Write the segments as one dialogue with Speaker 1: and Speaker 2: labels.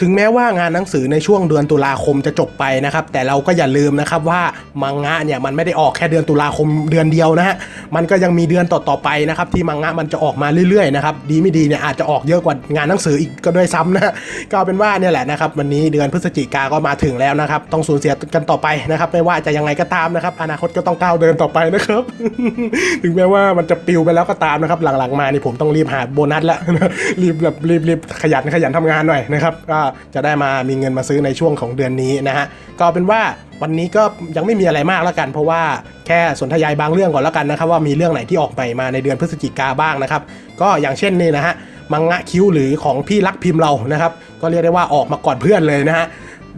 Speaker 1: ถึงแม้ว่างานหนังสือในช่วงเดือนตุลาคมจะจบไปนะครับ แต่เราก็อย่าลืมนะครับว่ามังงะเนี่ยมันไม่ได้ออกแค่เดือนตุลาคมเดือนเดียวนะฮะมันก็ยังมีเดือนต่อๆไปนะครับที่มังงะมันจะออกมาเรื่อยๆนะครับดีไม่ดีเนี่ยอาจจะออกเยอะกว่างานหนังสืออีกก็ด้วยซ้ำนะก็เป็นว่าเนี่ยแหละนะครับวันนี้เดือนพฤศจิกาก็มาถึงแล้วนะครับต้องสูญเสียกันต่อไปนะครับไม่ว่าจะยังไงก็ตามนะครับอนาคตก็ต้องก้าวเดินต่อไปนะครับ ถึงแม้ว่ามันจะปิวไปแล้วก็ตามนะครับหลังๆมานี่ผมต้องรีบหาโบนัสแล้วรีบแบบรีบรีบขยันขยันทำงานหน่อยนะครับก็จะได้มามีเงินมาซื้อในช่วงของเดือนนี้นะฮะก็เป็นว่าวันนี้ก็ยังไม่มีอะไรมากแล้วกัน เพราะว่าแค่สนทยายบางเรื่องก่อนแล้วกันนะครับว่ามีเรื่องไหนที่ออกใหม่มาในเดือนพฤศจิกาบ้างนะครับก็อย่างเช่นนี่นะฮะมังงะคิ้วหรือของพี่รักพิมพ์เรานะครับก็เรียกได้ว่าออกมาก่อนเพื่อนเลยนะฮะ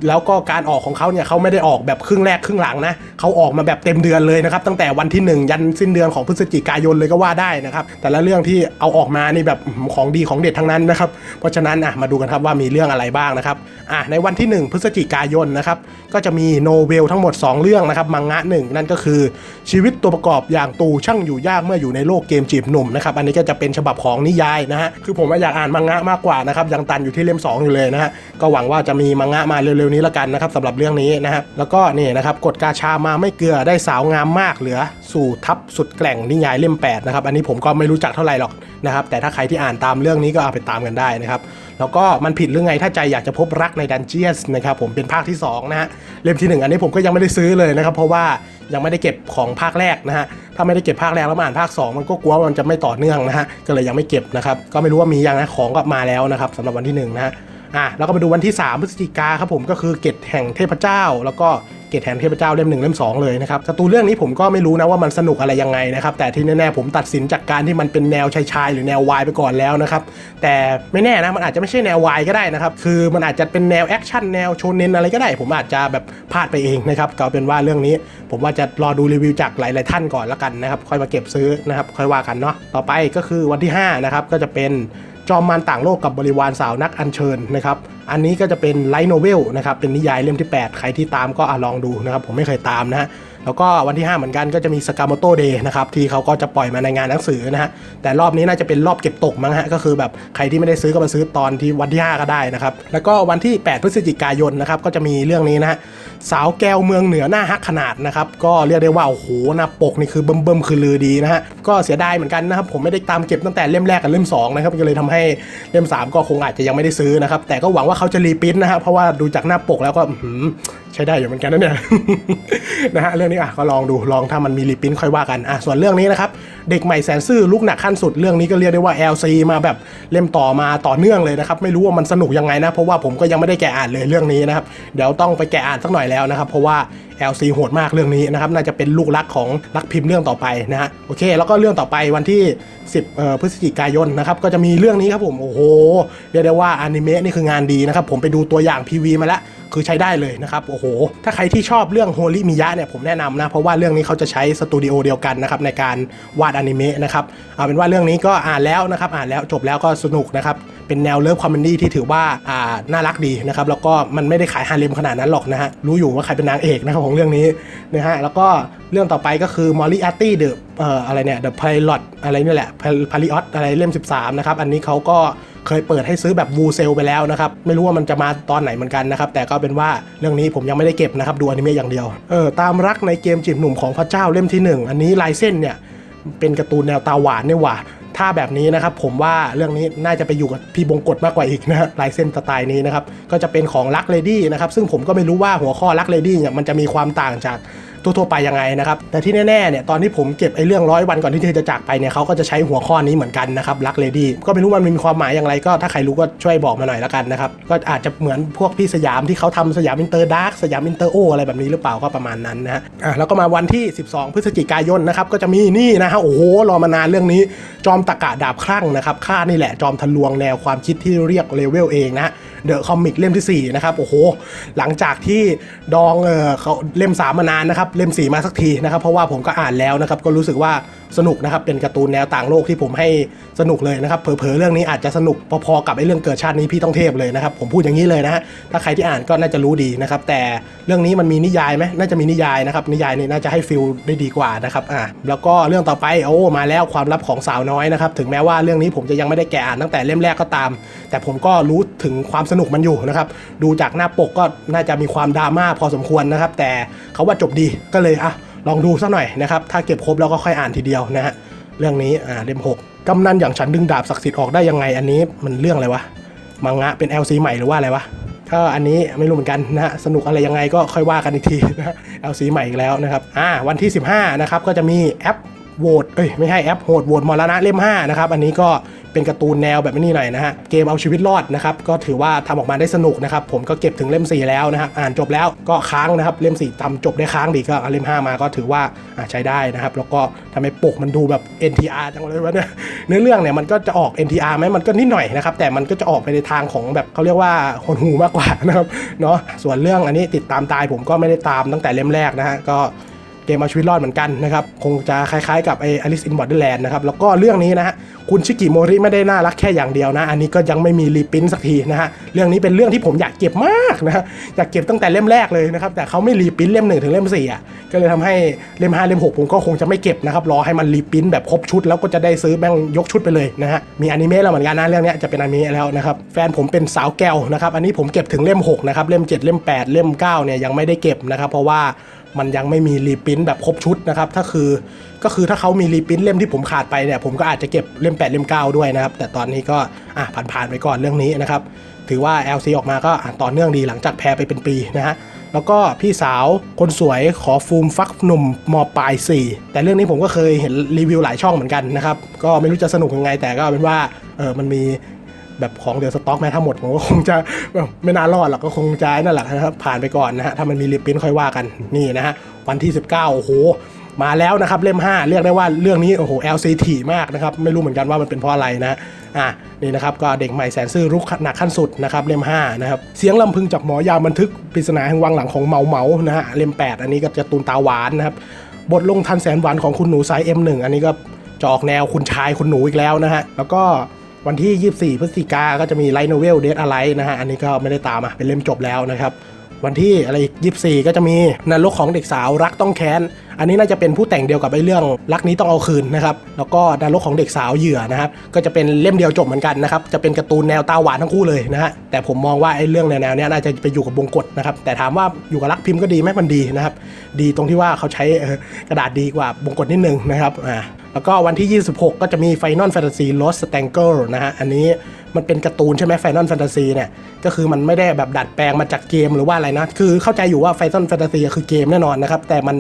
Speaker 1: แล้วก็การออกของเขาเนี่ยเขาไม่ได้ออกแบบครึ่งแรกครึ่งหลังนะเขาออกมาแบบเต็มเดือนเลยนะครับตั้งแต่วันที่ 1 ยันสิ้นเดือนของพฤศจิกายนเลยก็ว่าได้นะครับแต่ละเรื่องที่เอาออกมานี่แบบของดีของเด็ดทั้งนั้นนะครับเพราะฉะนั้นอะมาดูกันครับว่ามีเรื่องอะไรบ้างนะครับอะในวันที่ 1 พฤศจิกายนนะครับก็จะมีโนเวลทั้งหมด 2 เรื่องนะครับมังงะหนึ่งนั่นก็คือชีวิตตัวประกอบอย่างตูช่างอยู่ยากเมื่ออยู่ในโลกเกมจีบหนุ่มนะครับอันนี้ก็จะเป็นฉบับของนิยายนะฮะคือผมอยากอ่านมังงะมากกว่านะครับยังตันอยู่ที่เล่ม 2 อยู่เลยนะฮะก็หวังว่าจะมีมังงะมาเร็วๆนี้ละกันนะครับสำหรับเรื่องนี้นะครับแล้วก็นี่นะครับกดกาชามาไม่เกลือได้สาวงามมากเหลือ สู่ทัพสุดแกล่งนิยายเล่ม8นะครับอันนี้ผมก็ไม่รู้จักเท่าไหร่หรอกนะครับแต่ถ้าใครที่อ่านตามเรื่องนี้ก็เอาไปตามกันได้นะครับแล้วก็มันผิดเรื่องไงถ้าใจอยากจะพบรักในดันเจียสนะครับผมเป็นภาคที่สองนะฮะเล่มที่หนึ่งอันนี้ผมก็ยังไม่ได้ซื้อเลยนะครับเพราะว่ายังไม่ได้เก็บของภาคแรกนะฮะถ้าไม่ได้เก็บภาคแรกแล้วมาอ่านภาค 2 มันก็กลัวว่ามันจะไม่ต่อเนื่องนะฮะก็เลยยังไม่เก็บนะครับก็ไม่รู้ว่ามียังนะของก็มาแล้วนะครับสำหรับวันที่หนึ่งนะฮะ อะแล้วก็มาดูวันที่ 3 พฤศจิกาครับผมก็คือเกตแห่งเทพเจ้า แล้วก็เกตแห่งเทพเจ้าเล่มหนึ่งเล่มสองเลยนะครับการ์ตูเรื่องนี้ผมก็ไม่รู้นะว่ามันสนุกอะไรยังไงนะครับแต่ที่แน่ๆผมตัดสินจากการที่มันเป็นแนวชายๆหรือแนววายไปก่อนแล้วนะครับแต่ไม่แน่นะมันอาจจะไม่ใช่แนววายก็ได้นะครับคือมันอาจจะเป็นแนวแอคชั่นแนวโชเน้นอะไรก็ได้ ผมอาจจะแบบพลาดไปเองนะครับก็เอาเป็นว่าเรื่องนี้ ผมว่าจะรอดูรีวิวจากหลายๆท่านก่อนแล้วกันนะครับค่อยมาเก็บซื้อนะครับค่อยว่ากันเนาะต่อไปก็คือวันที่5นะครับก็จะเป็น จอมมารต่างโลกกับบริวารสาวนักอัญเชิญนะครับ อันนี้ก็จะเป็นไลท์โนเวลนะครับ เป็นนิยายเล่มที่ 8 ใครที่ตามก็อลองดูนะครับ ผมไม่เคยตามนะฮะ แล้วก็วันที่ 5 เหมือนกันก็จะมีสกา m โตเดย์นะครับที่เขาก็จะปล่อยมาในงานหนังสือนะฮะแต่รอบนี้น่าจะเป็นรอบเก็บตกมั้งฮะก็คือแบบใครที่ไม่ได้ซื้อก็มาซื้อตอนที่วันที่ 5 ก็ได้นะครับแล้วก็วันที่ 8 พฤศจิกายนนะครับก็จะมีเรื่องนี้นะฮะสาวแก้วเมืองเหนือหน้าฮักขนาดนะครับก็เรียกได้ว่าโอ้โหหน้าปกนี่คือเบิ่มๆคือลือดีนะฮะก็เสียดายเหมือนกันนะครับผมไม่ได้ตามเก็บตั้งแต่เล่มแรกกับเล่มสองนะครับก็เลยทำให้เล่มสามก็คงอาจจะยังไม่ได้ซื้อนะครับแต่ก็หวังว่าเขาจะรีปริ้นท์นะฮะเพราะว่าดูจากหน้าปกแล้วก็ใช้ได้อยู่เหมือนกันนะเนี่ยนะฮะเรื่องนี้อะก็ลองดูลองถ้ามันมีรีปริ้นท์ค่อยว่ากันอะส่วนเรื่องนี้นะครับเด็กใหม่แสนซื่อลูกหนักขั้นสุดเรื่องนี้ก็เรียกได้ว่า LC มาแบบเล่มต่อมาต่อเนื่องเลยนะครับไม่รู้ว่ามันสนุกยังไงนะเพราะว่าผมก็ยังไม่ได้แกะอ่านเลยเรื่องนี้นะครับเดี๋ยวต้องไปแกะอ่านสักหน่อยแล้วนะครับเพราะว่า LC โหดมากเรื่องนี้นะครับน่าจะเป็นลูกรักของรักพิมพ์เรื่องต่อไปนะฮะโอเค แล้วก็เรื่องต่อไปวันที่ 10พฤศจิกายนนะครับก็จะมีเรื่องนี้ครับผมโอ้โหเรียกได้ว่าอนิเมะนี่คืองานดีนะครับผมไปดูตัวอย่าง PV มาแล้ว คือใช้ได้เลยนะครับโอ้โห ถ้าใครที่ชอบเรื่องโฮลิมิยะเนี่ยผมแนะนำนะ เพราะว่าเรื่องนี้เขาจะใช้สตูดิโอเดียวกันนะครับในการวาดอนิเมะนะครับเอาเป็นว่าเรื่องนี้ก็อ่านแล้วนะครับอ่านแล้วจบแล้วก็สนุกนะครับ เป็นแนวเลิฟคอมเมดี้ที่ถือว่าอ่าน่ารักดีนะครับแล้วก็มันไม่ได้ขายฮาเลมขนาดนั้นหรอกนะฮะรู้อยู่ว่าใครเป็นนางเอกนะครับของเรื่องนี้นะฮะแล้วก็เรื่องต่อไปก็คือมอลลี่อาร์ตี้เดอะเอ่ออะไรเนี่ย The Pilot อะไรนี่แหละพาริออตอะไรเล่ม 13 นะครับ อันนี้เขาก็เคยเปิดให้ซื้อแบบวูเซลไปแล้วนะครับ ไม่รู้ว่ามันจะมาตอนไหนเหมือนกันนะครับ แต่ก็เป็นว่าเรื่องนี้ผมยังไม่ได้เก็บนะครับ ดูอนิเมะอย่างเดียวเออตามรักในเกมจีบหนุ่มของพระเจ้าเล่มที่ 1 อันนี้ลายเส้นเนี่ยเป็นการ์ตูนแนวตาหวานเนี่ยหว่า ถ้าแบบนี้นะครับผมว่าเรื่องนี้น่าจะไปอยู่กับพี่บงกฎมากกว่าอีกนะฮะลายเส้นสไตล์นี้นะครับก็จะเป็นของลักเลดี้นะครับซึ่งผมก็ไม่รู้ว่าหัวข้อลักเลดี้เนี่ยมันจะมีความต่างจากทั่วๆไปยังไงนะครับแต่ที่แน่ๆเนี่ยตอนที่ผมเก็บไอ้เรื่องร้อยวันก่อนที่เธอจะจากไปเนี่ยเขาก็จะใช้หัวข้อนี้เหมือนกันนะครับลักเลดี้ก็ไม่รู้มันมีความหมายอย่างไรก็ถ้าใครรู้ก็ช่วยบอกมาหน่อยละกันนะครับก็อาจจะเหมือนพวกพี่สยามที่เขาทำสยามอินเตอร์ดาร์กสยามอินเตอร์โออะไรแบบนี้หรือเปล่าก็ประมาณนั้นนะฮะอะแล้วก็มาวันที่ 12 พฤศจิกายนนะครับก็จะมีนี่นะฮะโอ้โหรอมานานเรื่องนี้ จอมตะกะดาบคลั่งนะครับข้านี่แหละจอมทะลวงแนวความคิดที่เรียกเลเวลเองนะฮะ เดอะคอมิกเล่มที่ 4 นะครับ โอ้โห หลังจากที่ดองเออเขาเล่ม 3 มานานนะครับ เล่ม 4 มาสักทีนะครับ เพราะว่าผมก็อ่านแล้วนะครับ ก็รู้สึกว่า สนุกนะครับ เป็นการ์ตูนแนวต่างโลกที่ผมให้สนุกเลยนะครับ เผลอๆเรื่องนี้อาจจะสนุกพอๆกับไอ้เรื่องเกิดชาตินี้พี่ต้องเทพเลยนะครับ ผมพูดอย่างนี้เลยนะฮะ ถ้าใครที่อ่านก็น่าจะรู้ดีนะครับ แต่เรื่องนี้มันมีนิยายไหมน่าจะมีนิยายนะครับ นิยายนี่น่าจะให้ฟิลได้ดีกว่านะครับ อะ แล้วก็เรื่องต่อไป โอ้ มาแล้วความลับของสาวน้อยนะครับ ถึงแม้ว่าเรื่องนี้ผมจะยังไม่ได้แกะอ่านตั้งแต่เล่มแรกก็ตาม แต่ผมก็รู้ถึงความสนุกมันอยู่นะครับ ดูจากหน้าปกก็น่าจะมีความดราม่าพอสมควรนะครับ แต่เขาว่าจบดี ก็เลยอะ ลองดูสักหน่อยนะครับ ถ้าเก็บครบแล้วก็ค่อยอ่านทีเดียวนะฮะ เรื่องนี้ อ่า เล่มหกกำนันอย่างฉันดึงดาบศักดิ์สิทธิ์ออกได้ยังไง อันนี้มันเรื่องอะไรวะ มังงะเป็น LC ใหม่หรือว่าอะไรวะ ก็อันนี้ไม่รู้เหมือนกันนะฮะ สนุกอะไรยังไงก็ค่อยว่ากันอีกทีนะฮะ LC ใหม่อีกแล้วนะครับ อ่า วันที่ 15 นะครับ ก็จะมีแอปโหวต เอ้ย ไม่ใช่แอปโหวตโหวตมรณะเล่ม5นะครับ อันนี้ก็ เป็นการ์ตูนแนวแบบนี้หน่อยนะฮะ เกมเอาชีวิตรอดนะครับ ก็ถือว่าทำออกมาได้สนุกนะครับ ผมก็เก็บถึงเล่ม 4 แล้วนะฮะอ่านจบแล้วก็ค้างนะครับ เล่ม 4ทำจบได้ค้างดีก็เล่ม 5 มาก็ถือว่าใช้ได้นะครับ แล้วก็ทำให้ปกมันดูแบบ NTR จังเลยวะเนี่ยเนื้อเรื่องเนี่ยมันก็จะออก NTR ไหมมันก็นิดหน่อยนะครับ แต่มันก็จะออกไปในทางของแบบเขาเรียกว่าหดหูมากกว่านะครับ เนาะ ส่วนเรื่องอันนี้ติดตามตายผมก็ไม่ได้ตามตั้งแต่เล่มแรกนะฮะ ก็ เกมเอาชีวิตรอดเหมือนกันนะครับ คงจะคล้ายๆกับไอ Alice in Borderland นะครับ แล้วก็เรื่องนี้นะฮะคุณชิกิโมริไม่ได้น่ารักแค่อย่างเดียวนะ อันนี้ก็ยังไม่มีรีปินท์สักทีนะฮะ เรื่องนี้เป็นเรื่องที่ผมอยากเก็บมากนะฮะอยากเก็บตั้งแต่เล่มแรกเลยนะครับ แต่เขาไม่รีปินท์เล่มหนึ่งถึงเล่มสี่อะ ก็เลยทำให้เล่มห้าเล่มหกผมก็คงจะไม่เก็บนะครับ รอให้มันรีปินท์แบบครบชุดแล้วก็จะได้ซื้อแม่งยกชุดไปเลยนะฮะ มีอนิเมะแล้วเหมือนกันนะเรื่องนี้จะเป็นอนิเมะแล้วนะครับ แฟนผมเป็นสาวแก้วนะครับ อันนี้ผมเก็บถึงเล่มหกนะครับ เล่มเจ็ดเล่มแปดเล่มเก้าเนี่ยยังไม่ได้เก็บนะครับ เพราะว่า มันยังไม่มีรีปรินท์แบบครบชุดนะครับถ้าคือก็คือถ้าเขามีรีปรินท์เล่มที่ผมขาดไปเนี่ยผมก็อาจจะเก็บเล่ม 8 เล่ม 9 ด้วยนะครับ แต่ตอนนี้ก็อะผ่านๆไปก่อนเรื่องนี้นะครับ ถือว่า LC ออกมาก็อะต่อเนื่องดีหลังจากแพ้ไปเป็นปีนะฮะแล้วก็พี่สาวคนสวยขอฟูมฟักหนุ่มมปลาย 4 แต่เรื่องนี้ผมก็เคยเห็นรีวิวหลายช่องเหมือนกันนะครับ ก็ไม่รู้จะสนุกยังไงแต่ก็เป็นว่าเออมันมี แบบของเดือสต็อกแม้ทั้งหมดผมก็คงจะไม่น่ารอดหรอกก็คงจะนั่นแหละนะครับผ่านไปก่อนนะฮะถ้ามันมีรีปรินท์ค่อยว่ากันนี่นะฮะวันที่ 19 โอ้โหมาแล้วนะครับเล่ม 5 เรียกได้ว่าเรื่องนี้โอ้โห LC ถี่มากนะครับไม่รู้เหมือนกันว่ามันเป็นเพราะอะไรนะอะนี่นะครับก็เด็กใหม่แสนซื่อรุกหนักขั้นสุดนะครับเล่ม5นะครับเสียงลำพึงจากหมอยาบันทึกปริศนาแห่งวังหลังของเมาเมานะฮะเล่ม 8 อันนี้ก็จะตูนตาหวานนะครับบทลงทันแสนหวานของคุณหนูสาย M1 อันนี้ก็จะออกแนวคุณชายคุณหนูอีกแล้วนะฮะแล้วก็ วันที่ 24 พฤศจิกาก็จะมีไลท์โนเวลเดทอะไรนะฮะ อันนี้ก็ไม่ได้ตามอะเป็นเล่มจบแล้วนะครับ วันที่อะไรอีก24ก็จะมีนรกของเด็กสาวรักต้องแค้น อันนี้น่าจะเป็นผู้แต่งเดียวกับไอ้เรื่องรักนี้ต้องเอาคืนนะครับ แล้วก็นรกของเด็กสาวเหยื่อนะครับ ก็จะเป็นเล่มเดียวจบเหมือนกันนะครับ จะเป็นการ์ตูนแนวตาหวานทั้งคู่เลยนะฮะ แต่ผมมองว่าไอ้เรื่องแนวๆนี้น่าจะไปอยู่กับบงกฎนะครับ แต่ถามว่าอยู่กับรักพิมพ์ก็ดีไหมมันดีนะครับ ดีตรงที่ว่าเขาใช้กระดาษดีกว่าบงกฎนิดนึงนะครับ อ่า แล้วก็วันที่ 26 ก็จะมี Final Fantasy Lost Stangle นะฮะ อันนี้มันเป็นการ์ตูนใช่ไหม Final Fantasy เนี่ย ก็คือมันไม่ได้แบบดัดแปลงมาจากเกมหรือว่าอะไรนะ คือเข้าใจอยู่ว่า Final Fantasy คือเกมแน่นอนนะครับ แต่มัน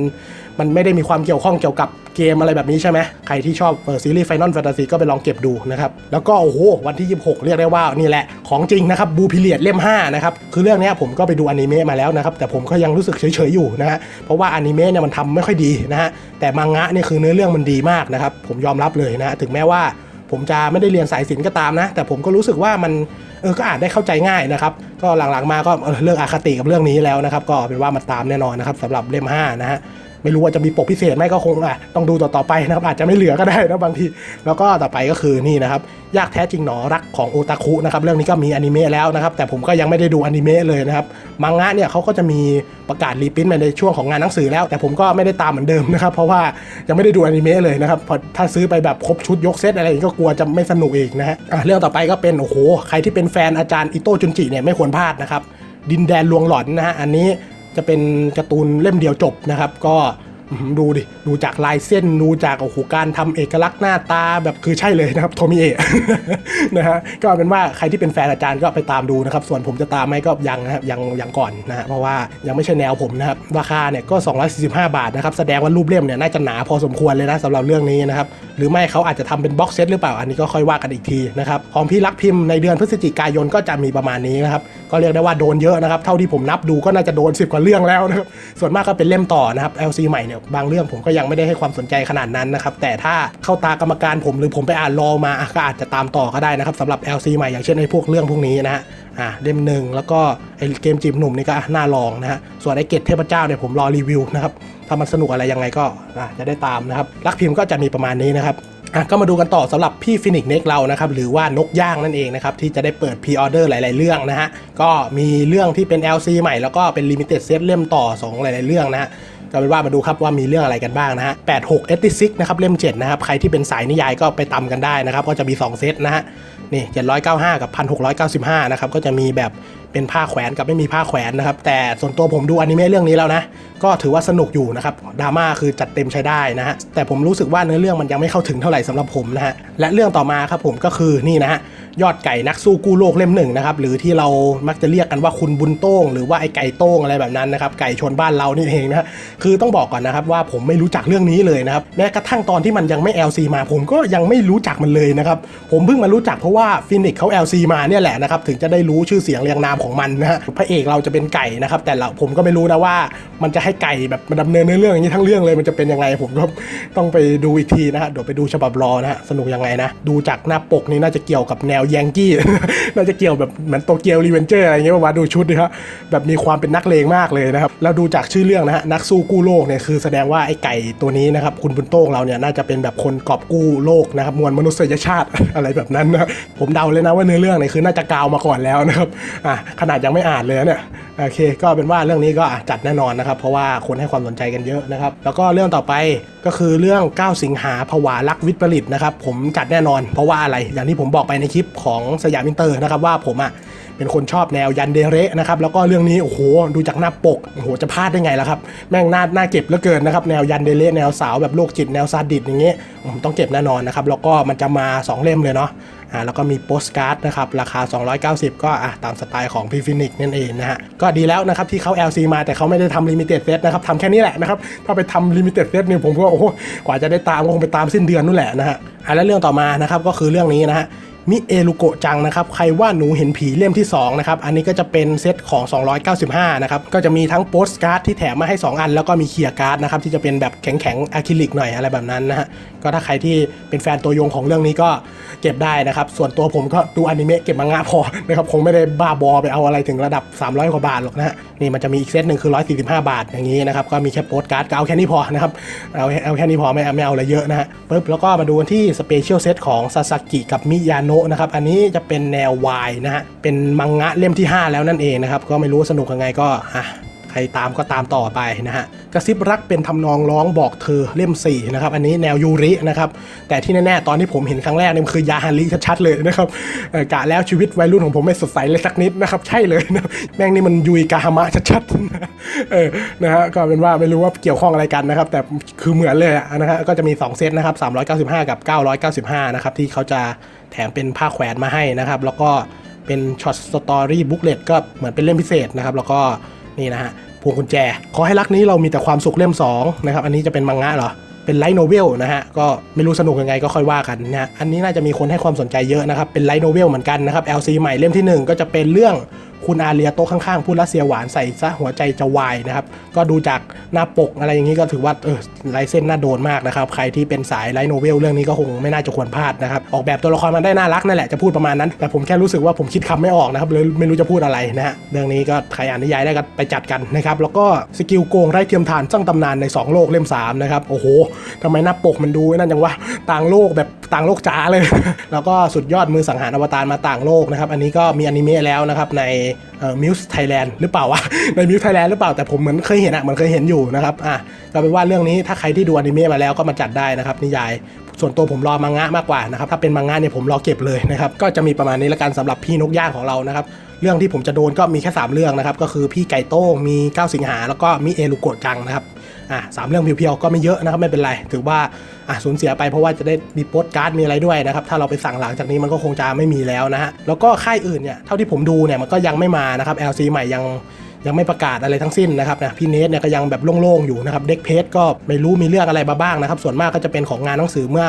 Speaker 1: มันไม่ได้มีความเกี่ยวข้องเกี่ยวกับเกมอะไรแบบนี้ใช่ไหมใครที่ชอบซีรีส์ Final Fantasy ก็ไปลองเก็บดูนะครับ แล้วก็โอ้โหวันที่ 26 เรียกได้ว่านี่แหละของจริงนะครับบูพิเลียดเล่ม 5 นะครับ คือเรื่องนี้ผมก็ไปดูอนิเมะมาแล้วนะครับ แต่ผมก็ยังรู้สึกเฉยๆอยู่นะฮะเพราะว่าอนิเมะเนี่ยมันทำไม่ค่อยดีนะฮะแต่มังงะเนี่ยคือเนื้อเรื่องมันดีมากนะครับผมยอมรับเลยนะถึงแม้ว่าผมจะไม่ได้เรียนสายศิลป์ก็ตามนะ แต่ผมก็รู้สึกว่ามันเออก็อ่านได้เข้าใจง่ายนะครับ ก็หลังๆมาก็เลิกอาคติกับเรื่องนี้แล้วนะครับ ก็เป็นว่ามันตามแน่นอนนะครับสำหรับเล่ม5นะฮะ ไม่รู้ว่าจะมีปกพิเศษไหมก็คงอะต้องดูต่อๆไปนะครับอาจจะไม่เหลือก็ได้นะบางที แล้วก็ต่อไปก็คือนี่นะครับยากแท้จริงหนอรักของโอตาคุนะครับเรื่องนี้ก็มีอนิเมะแล้วนะครับแต่ผมก็ยังไม่ได้ดูอนิเมะเลยนะครับมังงะเนี่ยเขาก็จะมีประกาศรีปรินท์มาในช่วงของงานหนังสือแล้ว แต่ผมก็ไม่ได้ตามเหมือนเดิมนะครับเพราะว่ายังไม่ได้ดูอนิเมะเลยนะครับพอถ้าซื้อไปแบบครบชุดยกเซตอะไรอย่างนี้ก็กลัวจะไม่สนุกอีกนะฮะอะเรื่องต่อไปก็เป็นโอ้โหใครที่เป็นแฟนอาจารย์อิโต้จุนจิเนี่ยไม่ควรพลาดนะครับดินแดนลวงหลอนนะฮะอันนี้ จะเป็นการ์ตูนเล่มเดียวจบนะครับ ก็ดูดิ ดูจากลายเส้น ดูจากโอ้โหการทำเอกลักษณ์หน้าตาแบบคือใช่เลยนะครับโทมิเอะนะฮะก็เอาเป็นว่าใครที่เป็นแฟนอาจารย์ก็ไปตามดูนะครับ ส่วนผมจะตามไหมก็ยังนะครับยังยังก่อนนะฮะเพราะว่ายังไม่ใช่แนวผมนะครับ ราคาเนี่ยก็ 245 บาทนะครับ แสดงว่ารูปเล่มเนี่ยน่าจะหนาพอสมควรเลยนะสำหรับเรื่องนี้นะครับ หรือไม่เขาอาจจะทำเป็นบ็อกเซตหรือเปล่าอันนี้ก็ค่อยว่ากันอีกทีนะครับของพี่รักพิมพ์ในเดือนพฤศจิกายนก็จะมีประมาณนี้นะครับ ก็เรียกได้ว่าโดนเยอะนะครับ เท่าที่ผมนับดูก็น่าจะโดน 10 กว่าเรื่องแล้วนะครับ ส่วนมากก็เป็นเล่มต่อนะครับ LC ใหม่เนี่ยบางเรื่องผมก็ยังไม่ได้ให้ความสนใจขนาดนั้นนะครับ แต่ถ้าเข้าตากรรมการผมหรือผมไปอ่านรอมาก็อาจจะตามต่อก็ได้นะครับสำหรับ LC ใหม่อย่างเช่นไอ้พวกเรื่องพวกนี้นะฮะอ่าเล่มหนึ่งแล้วก็ไอ้เกมจีบหนุ่มนี่ก็น่าลองนะฮะส่วนไอ้เกตเทพเจ้าเนี่ยผมรอรีวิวนะครับถ้ามันสนุกอะไรยังไงก็อะจะได้ตามนะครับรักพิมพ์ก็จะมีประมาณนี้นะครับ อะก็มาดูกันต่อสำหรับพี่ฟินิกเน็กเรานะครับหรือว่านกย่างนั่นเองนะครับที่จะได้เปิดพรีออเดอร์หลาย ๆ เรื่องนะฮะก็มีเรื่องที่เป็น LC ใหม่แล้วก็เป็นลิมิเต็ดเซตเล่มต่อ 2 หลาย ๆ เรื่องนะฮะก็เป็นว่ามาดูครับว่ามีเรื่องอะไรกันบ้างนะฮะ86 e t i 6นะครับเล่ม 7 นะครับ ใครที่เป็นสายนิยายก็ไปตำกันได้นะครับ ก็จะมี 2 เซตนะฮะนี่795 กับ 1695 นะครับ ก็จะมีแบบเป็นผ้าแขวนกับไม่มีผ้าแขวนนะครับ แต่ส่วนตัวผมดูอนิเมะเรื่องนี้แล้วนะ ก็ถือว่าสนุกอยู่นะครับดราม่าคือจัดเต็มใช้ได้นะฮะแต่ผมรู้สึกว่าเนื้อเรื่องมันยังไม่เข้าถึงเท่าไหร่สำหรับผมนะฮะและเรื่องต่อมาครับผมก็คือนี่นะฮะยอดไก่นักสู้กู้โลกเล่มหนึ่งนะครับหรือที่เรามักจะเรียกกันว่าคุณบุญโต้ง หรือว่าไอ้ไก่โต้งอะไรแบบนั้นนะครับไก่ชนบ้านเรานี่เองนะฮะคือต้องบอกก่อนนะครับว่าผมไม่รู้จักเรื่องนี้เลยนะครับแม้กระทั่งตอนที่มันยังไม่ LC มา ผมก็ยังไม่รู้จักมันเลยนะครับผมเพิ่งมารู้จักเพราะว่าฟินิกเขา LC มาเนี่ยแหละนะครับถึงจะได้รู้ชื่อเสียงเรียงนามของมันนะฮะพระเอกเราจะเป็นไก่นะครับ แต่เราผมก็ไม่รู้นะว่า มันจะให้ไก่แบบมาดำเนินเนื้อเรื่องอย่างนี้ทั้งเรื่องเลยมันจะเป็นยังไงผมก็ต้องไปดูอีกทีนะฮะเดี๋ยวไปดูฉบับรอนะฮะสนุกยังไงนะ ดูจากหน้าปกนี่น่าจะเกี่ยวกับแนวแยงกี้ น่าจะเกี่ยวแบบเหมือนโตเกียวรีเวนเจอร์อะไรเงี้ยมาดูชุดดิครับแบบมีความเป็นนักเลงมากเลยนะครับแล้วดูจากชื่อเรื่องนะฮะนักสู้กู้โลกเนี่ยคือแสดงว่าไอ้ไก่ตัวนี้นะครับคุณบุญโต้งเราเนี่ยน่าจะเป็นแบบคนกอบกู้โลกนะครับมวลมนุษยชาติอะไรแบบนั้นนะผมเดาเลยนะว่าเนื้อเรื่องเนี่ยคือน่าจะกาวมาก่อนแล้วนะครับอะขนาดยังไม่อ่านเลยเนี่ยโอเค ก็เป็นว่าเรื่องนี้ก็จัดแน่นอนนะครับ เพราะว่าคนให้ความสนใจกันเยอะนะครับ แล้วก็เรื่องต่อไปก็คือเรื่อง 9 สิงหาผวารักวิทย์ประดิตนะครับ ผมจัดแน่นอน เพราะว่าอะไรอย่างที่ผมบอกไปในคลิปของสยามอินเตอร์นะครับว่าผมอะ เป็นคนชอบแนวยันเดเระนะครับแล้วก็เรื่องนี้โอ้โหดูจากหน้าปกโอ้โหจะพลาดได้ไงล่ะครับแม่งน่าน่าเก็บเหลือเกินนะครับแนวยันเดเระแนวสาวแบบโรคจิตแนวซาดิสอย่างเงี้ยผมต้องเก็บแน่นอนนะครับแล้วก็มันจะมาสองเล่มเลยเนาะอ่าแล้วก็มีโปสการ์ดนะครับราคา 290 ก็อะตามสไตล์ของพีฟินิกนั่นเองนะฮะก็ดีแล้วนะครับที่เขา LC มาแต่เขาไม่ได้ทำลิมิเต็ดเซตนะครับทำแค่นี้แหละนะครับถ้าไปทำลิมิเต็ดเซตเนี่ยผมก็โอ้โหกว่าจะได้ตามก็คงไปตามสิ้นเดือนนู่นแหละนะฮะอะแล้วเรื่องต่อมานะครับก็คือเรื่องนี้นะฮะ มิเอลุโกะจังนะครับ ใครว่าหนูเห็นผีเล่มที่2นะครับ อันนี้ก็จะเป็นเซตของ 295 นะครับ ก็จะมีทั้งโปสการ์ดที่แถมมาให้ 2 อัน แล้วก็มีเคียร์การ์ดนะครับ ที่จะเป็นแบบแข็งๆอะคริลิกหน่อยอะไรแบบนั้นนะฮะ ก็ถ้าใครที่เป็นแฟนตัวยงของเรื่องนี้ก็เก็บได้นะครับ ส่วนตัวผมก็ดูอนิเมะเก็บมังงะพอนะครับ คงไม่ได้บ้าบอไปเอาอะไรถึงระดับ 300 กว่าบาทหรอกนะฮะ นี่มันจะมีอีกเซตหนึ่งคือ 145 บาทอย่างนี้นะครับ ก็มีแค่โปสการ์ดก็เอาแค่นี้พอนะครับ เอาเอาแค่นี้พอไม่ไม่เอาอะไรเยอะนะฮะปึ๊บแล้วก็มาดูที่สเปเชียลเซตของซาซากิกับมิยาโนะนะครับอันนี้จะเป็นแนววายนะฮะเป็นมังงะเล่มที่ 5 แล้วนั่นเองนะครับก็ไม่รู้สนุกยังไงก็อะ ใครตามก็ตามต่อไปนะฮะกระซิบรักเป็นทำนองร้องบอกเธอเล่ม4นะครับอันนี้แนวยูรินะครับแต่ที่แน่ๆตอนที่ผมเห็นครั้งแรกเนี่ยมันคือยาฮันริชัดๆเลยนะครับกะแล้วชีวิตวัยรุ่นของผมไม่สดใสเลยสักนิดนะครับใช่เลยนะแม่งนี่มันยุยกาฮามะชัดๆเออนะฮะก็เป็นว่าไม่รู้ว่าเกี่ยวข้องอะไรกันนะครับแต่คือเหมือนเลยนะฮะก็จะมี 2 เซตนะครับ395 กับ 995นะครับที่เขาจะแถมเป็นผ้าแขวนมาให้นะครับแล้วก็เป็นช็อตสตอรี่บุ๊กเลตก็เหมือนเป็นเล่มพิเศษนะครับแล้วก็ นี่นะฮะพวงกุญแจ ขอให้รักนี้เรามีแต่ความสุขเล่ม2นะครับอันนี้จะเป็นมังงะเหรอเป็นไลท์โนเวลนะฮะก็ไม่รู้สนุกยังไงก็ค่อยว่ากันนะอันนี้น่าจะมีคนให้ความสนใจเยอะนะครับเป็นไลท์โนเวลเหมือนกันนะครับ LC ใหม่เล่มที่ 1 ก็จะเป็นเรื่อง คุณอาเรียโต๊ะข้างๆพูดรัสเซียหวานใส่ซะหัวใจจะวายนะครับ ก็ดูจากหน้าปกอะไรอย่างนี้ก็ถือว่าเออลายเส้นน่าโดนมากนะครับ ใครที่เป็นสายไลท์โนเวลเรื่องนี้ก็คงไม่น่าจะควรพลาดนะครับ ออกแบบตัวละครมันได้น่ารักนั่นแหละจะพูดประมาณนั้น แต่ผมแค่รู้สึกว่าผมคิดคำไม่ออกนะครับเลยไม่รู้จะพูดอะไรนะฮะเรื่องนี้ก็ใครอ่านนิยายได้ก็ไปจัดกันนะครับแล้วก็สกิลโกงไร้เทียมทานสร้างตำนานใน 2 โลกเล่ม3นะครับโอ้โหทำไมหน้าปกมันดูนั่นจังวะต่างโลกแบบต่างโลกจ๋าเลย แล้วก็สุดยอดมือสังหารอวตารมาต่างโลกนะครับอันนี้ก็มีอนิเมะแล้วนะครับในมิวส์ไทยแลนด์หรือเปล่าวะ ในมิวส์ไทยแลนด์หรือเปล่าแต่ผมเหมือนเคยเห็นอะเหมือนเคยเห็นอยู่นะครับอะก็เป็นว่าเรื่องนี้ถ้าใครที่ดูอนิเมะมาแล้วก็มาจัดได้นะครับนิยายส่วนตัวผมรอมังงะมากกว่านะครับถ้าเป็นมังงะเนี่ยผมรอเก็บเลยนะครับก็จะมีประมาณนี้ละกันสำหรับพี่นกย่างของเรานะครับเรื่องที่ผมจะโดนก็มีแค่ 3 เรื่องนะครับก็คือพี่ไก่โต้งมี 9 สิงหาแล้วก็มีเอลูโกะจังนะครับ อะสามเรื่องเพียวๆก็ไม่เยอะนะครับไม่เป็นไร ถือว่าอะสูญเสียไปเพราะว่าจะได้มีโปสการ์ดมีอะไรด้วยนะครับถ้าเราไปสั่งหลังจากนี้มันก็คงจะไม่มีแล้วนะฮะแล้วก็ค่ายอื่นเนี่ยเท่าที่ผมดูเนี่ยมันก็ยังไม่มานะครับ LC ใหม่ยังยังไม่ประกาศอะไรทั้งสิ้นนะครับนะพี่เนทเนี่ยก็ยังแบบโล่งๆอยู่นะครับเด็กเพจก็ไม่รู้มีเรื่องอะไรมาบ้างนะครับส่วนมากก็จะเป็นของงานหนังสือเมื่อ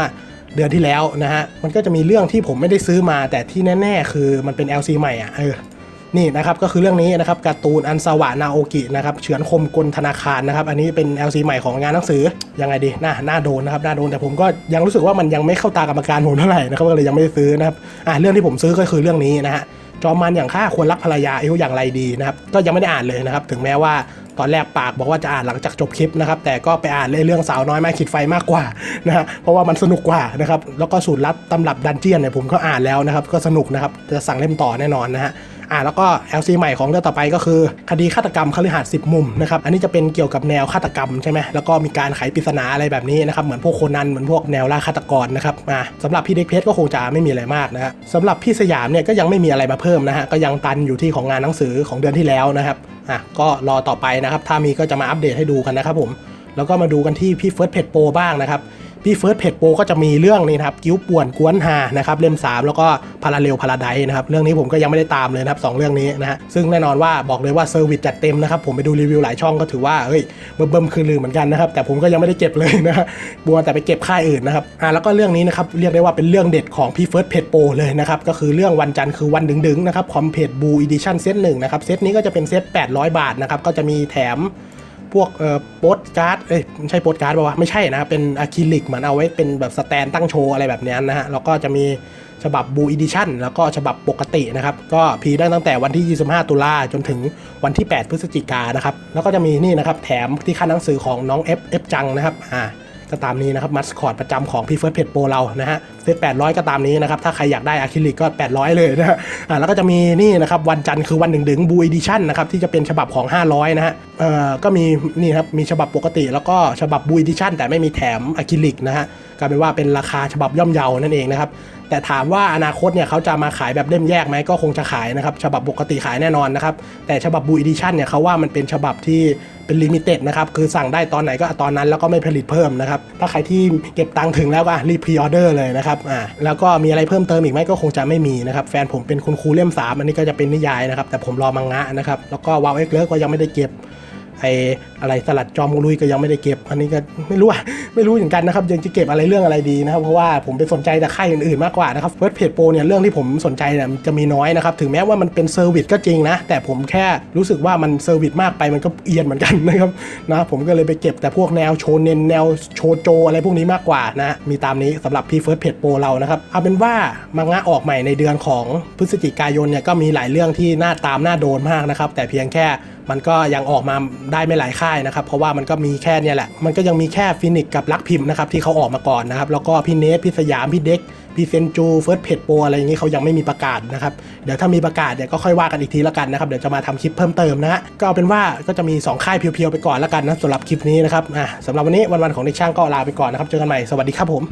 Speaker 1: เดือนที่แล้วนะฮะมันก็จะมีเรื่องที่ผมไม่ได้ซื้อมา แต่ที่แน่ ๆ คือมันเป็น LC ใหม่อะเออ นี่นะครับก็คือเรื่องนี้นะครับการ์ตูนอันสวานาโอกินะครับเฉือนคมกลธนาคารนะครับอันนี้เป็น LC ใหม่ของงานหนังสือยังไงดีน่าน่าโดนนะครับน่าโดนแต่ผมก็ยังรู้สึกว่ามันยังไม่เข้าตากรรมการผมเท่าไหร่นะครับก็เลยยังไม่ได้ซื้อนะครับอ่าเรื่องที่ผมซื้อก็คือเรื่องนี้นะฮะจอมมันอย่างข้าควรรักภรรยาเอวอย่างไรดีนะครับก็ยังไม่ได้อ่านเลยนะครับถึงแม้ว่าตอนแรกปากบอกว่าจะอ่านหลังจากจบคลิปนะครับแต่ก็ไปอ่านเรื่องสาวน้อยไม้ขีดไฟมากกว่านะฮะเพราะว่ามันสนุกกว่านะครับแล้วก็สูตรลับตำรับดันเจียนเนี่ยผมก็อ่านแล้วนะครับก็สนุกนะครับจะสั่งเล่มต่อแน่นอนนะฮะ อ่าแล้วก็ LC ใหม่ของเรื่องต่อไปก็คือคดีฆาตกรรมคฤหาสน์10 มุมนะครับอันนี้จะเป็นเกี่ยวกับแนวฆาตกรรมใช่ไหมแล้วก็มีการไขปริศนาอะไรแบบนี้นะครับเหมือนพวกโคนันเหมือนพวกแนวล่าฆาตกรนะครับอ่าสำหรับพี่เด็กเพชรก็คงจะไม่มีอะไรมากนะฮะสำหรับพี่สยามเนี่ยก็ยังไม่มีอะไรมาเพิ่มนะฮะก็ยังตันอยู่ที่ของงานหนังสือของเดือนที่แล้วนะครับอะก็รอต่อไปนะครับถ้ามีก็จะมาอัปเดตให้ดูกันนะครับผมแล้วก็มาดูกันที่พี่เฟิร์สเพจโปบ้างนะครับ พี่เฟิร์สเพจโปก็จะมีเรื่องนี้นะครับกิ้วป่วนกวนหานะครับเล่ม 3 แล้วก็พาราเรลพาราไดนะครับเรื่องนี้ผมก็ยังไม่ได้ตามเลยนะครับสองเรื่องนี้นะฮะซึ่งแน่นอนว่าบอกเลยว่าเซอร์วิสจัดเต็มนะครับผมไปดูรีวิวหลายช่องก็ถือว่าเฮ้ยเบิ่มเบิ่มคือลือเหมือนกันนะครับแต่ผมก็ยังไม่ได้เก็บเลยนะฮะบัวแต่ไปเก็บค่ายอื่นนะครับอ่าแล้วก็เรื่องนี้นะครับเรียกได้ว่าเป็นเรื่องเด็ดของพี่เฟิร์สเพจโปเลยนะครับก็คือเรื่องวันจันทร์คือวันดึงๆนะครับคอมเพจบูอีดิชั่นเซตหนึ่งนะครับเซตนี้ก็จะเป็นเซต800 บาทนะครับก็จะมีแถม พวกเอ่อโปสการ์ดเอ้ยไม่ใช่โปสการ์ดป่าวะไม่ใช่นะครับเป็นอะคริลิกเหมือนเอาไว้เป็นแบบสแตนตั้งโชว์อะไรแบบนี้นะฮะแล้วก็จะมีฉบับบูอีดิชั่นแล้วก็ฉบับปกตินะครับ ก็พีได้ตั้งแต่วันที่ 25 ตุลาจนถึงวันที่ 8 พฤศจิกานนะครับ แล้วก็จะมีนี่นะครับ แถมที่ค่าหนังสือของน้องเอฟเอฟจังนะครับอ่า ก็ตามนี้นะครับมัสคอตประจำของพี่เฟิร์สเพจโปรเรานะฮะเซต800ก็ตามนี้นะครับ ถ้าใครอยากได้อะคริลิกก็ 800 เลยนะฮะอ่าแล้วก็จะมีนี่นะครับวันจันทร์คือวันดึงดึงบูอีดิชั่นนะครับที่จะเป็นฉบับของ 500 นะฮะเอ่อก็มีนี่ครับมีฉบับปกติ แล้วก็ฉบับบูอีดิชั่นแต่ไม่มีแถมอะคริลิกนะฮะกลายเป็นว่าเป็นราคาฉบับย่อมเยานั่นเองนะครับแต่ถามว่าอนาคตเนี่ยเขาจะมาขายแบบเล่มแยกไหมก็คงจะขายนะครับฉบับปกติขายแน่นอนนะครับแต่ฉบับบูอีดิชั่นเนี่ยเขาว่ามันเป็นฉบับที่ เป็นลิมิเต็ดนะครับคือสั่งได้ตอนไหนก็ตอนนั้นแล้วก็ไม่ผลิตเพิ่มนะครับถ้าใครที่เก็บตังค์ถึงแล้วก็รีบพรีออเดอร์เลยนะครับอ่าแล้วก็มีอะไรเพิ่มเติมอีกไหมก็คงจะไม่มีนะครับแฟนผมเป็นคุณครูเล่ม3อันนี้ก็จะเป็นนิยายนะครับแต่ผมรอมังงะนะครับแล้วก็วาวเอ็กเลิก็ยังไม่ได้เก็บ ไออะไรสลัดจอมลุยก็ยังไม่ได้เก็บ อันนี้ก็ไม่รู้อะไม่รู้เหมือนกันนะครับยังจะเก็บอะไรเรื่องอะไรดีนะครับเพราะว่าผมไปสนใจแต่ค่ายอื่นๆมากกว่านะครับเฟิร์สเพจโปรเนี่ยเรื่องที่ผมสนใจเนี่ยจะมีน้อยนะครับถึงแม้ว่ามันเป็นเซอร์วิสก็จริงนะแต่ผมแค่รู้สึกว่ามันเซอร์วิสมากไปมันก็เอียนเหมือนกันนะครับนะผมก็เลยไปเก็บแต่พวกแนวโชเนนแนวโชโจอะไรพวกนี้มากกว่านะมีตามนี้สำหรับพี่เฟิร์สเพจโปรเรานะครับเอาเป็นว่ามังงะออกใหม่ในเดือนของพฤศจิกายนเนี่ยก็มีหลายเรื่องที่น่าตามน่าโดนมากนะครับแต่เพียงแค่ มันก็ยังออกมาได้ไม่หลายค่ายนะครับ เพราะว่ามันก็มีแค่เนี่ยแหละ มันก็ยังมีแค่ฟินิกกับลักพิมพ์นะครับที่เขาออกมาก่อนนะครับ แล้วก็พี่เนฟพี่สยามพี่เด็กพี่เซนจูเฟิร์สเพจโปรอะไรอย่างนี้เขายังไม่มีประกาศนะครับ เดี๋ยวถ้ามีประกาศเนี่ยก็ค่อยว่ากันอีกทีละกันนะครับ เดี๋ยวจะมาทำคลิปเพิ่มเติมนะฮะก็เอาเป็นว่าก็จะมี 2 ค่ายเพียวๆไปก่อนละกันนะสำหรับคลิปนี้นะครับอะสำหรับวันนี้วันๆของเด็กช่างก็ลาไปก่อนนะครับเจอกันใหม่สวัสดีครับผม